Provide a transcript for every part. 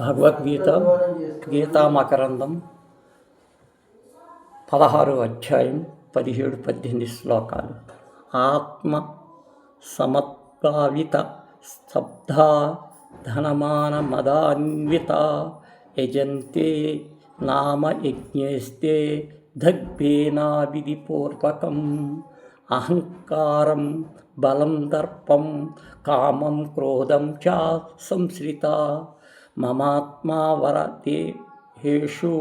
భగవద్గీత గీతామకరందం పదహారు అధ్యాయం పదిహేడు పద్దెనిమిది శ్లోకాలు. ఆత్మ సమద్భావిత స్తబ్ధ ధనమాన మదాన్విత యజంతే నామ యజ్ఞేస్తే దగ్భేనా విధిపూర్వకం అహంకారం బలం దర్పం కామం క్రోధం చ సంశ్రిత. మమాత్మా వరదేహేషు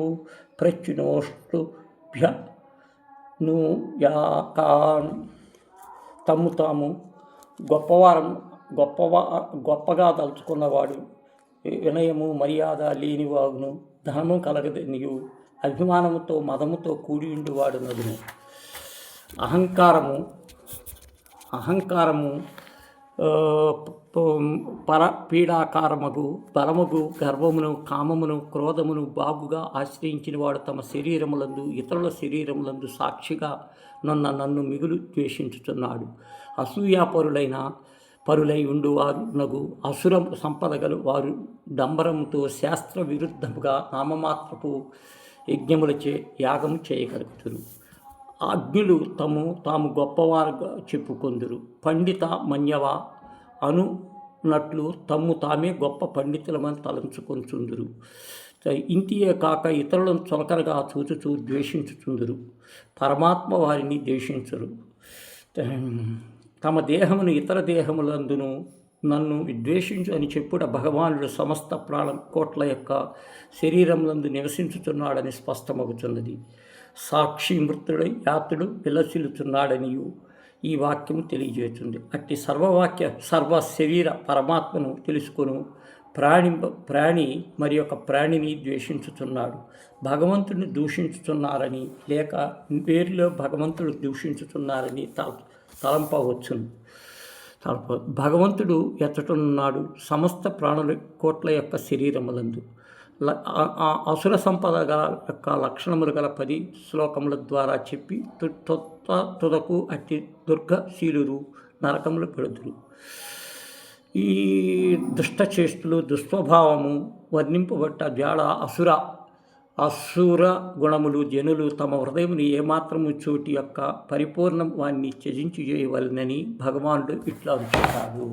ప్రచునోష్టుభ్య ను యాకాన్ తమ్ము తాము గొప్పవారం గొప్పవా గొప్పగా తలుచుకున్నవాడు వినయము మర్యాద లేనివాగును ధనము కలగదనియు అభిమానముతో మదముతో కూడి ఉండివాడు నదును అహంకారము అహంకారము పర పీడాకారమగు బలముగు గర్వమును కామమును క్రోధమును బాగుగా ఆశ్రయించిన వాడు తమ శరీరములందు ఇతరుల శరీరములందు సాక్షిగా నన్న నన్ను మిగులు ద్వేషించుతున్నాడు అసూయాపరులైన పరులై ఉండువారునగు అసుర సంపదగలు వారు డంబరముతో శాస్త్ర విరుద్ధముగా నామమాత్రపు యజ్ఞములచే యాగము చేయగలుగుతురు. అగ్నులు తము తాము గొప్పవారుగా చెప్పుకొందురు. పండిత మన్యవ అనునట్లు తమ్ము తామే గొప్ప పండితులమని తలంచుకొంచుందురు. ఇంటియే కాక ఇతరులను చులకనగా చూచుచూ ద్వేషించుచుందురు. పరమాత్మ వారిని ద్వేషించరు. తమ దేహమును ఇతర దేహములందును నన్ను విద్వేషించు అని చెప్పుట భగవానుడు సమస్త ప్రాణ కోట్ల యొక్క శరీరములందు నివసించుచున్నాడని స్పష్టమగుచున్నది. సాక్షి మృతుడై యాతుడు విలసిల్లుచున్నాడనియు ఈ వాక్యము తెలియజేస్తుంది. అట్టి సర్వవాక్య సర్వ శరీర పరమాత్మను తెలుసుకొను. ప్రాణి ప్రాణి మరి యొక్క ప్రాణిని ద్వేషించుచున్నాడు. భగవంతుడిని దూషించుచున్నారని లేక వేరులో భగవంతుడు దూషించుతున్నారని తల తలంపవచ్చును. తలప భగవంతుడు ఎచ్చటనున్నాడు సమస్త ప్రాణుల కోట్ల యొక్క శరీరములందు. ఆ- అసుర సంపద గల యొక్క లక్షణములు గల పది శ్లోకముల ద్వారా చెప్పి తుదకు అట్టి దుర్గశీలురు నరకములు పెడుతురు ఈ దుష్టచేష్టులు దుస్వభావము వర్ణింపబట్ట జాడ అసుర అసుర గుణములు జనులు తమ హృదయముని ఏమాత్రము చోటి యొక్క పరిపూర్ణం వాణ్ణి త్యజించి చేయవలనని భగవానుడు ఇట్లా అంటున్నాడు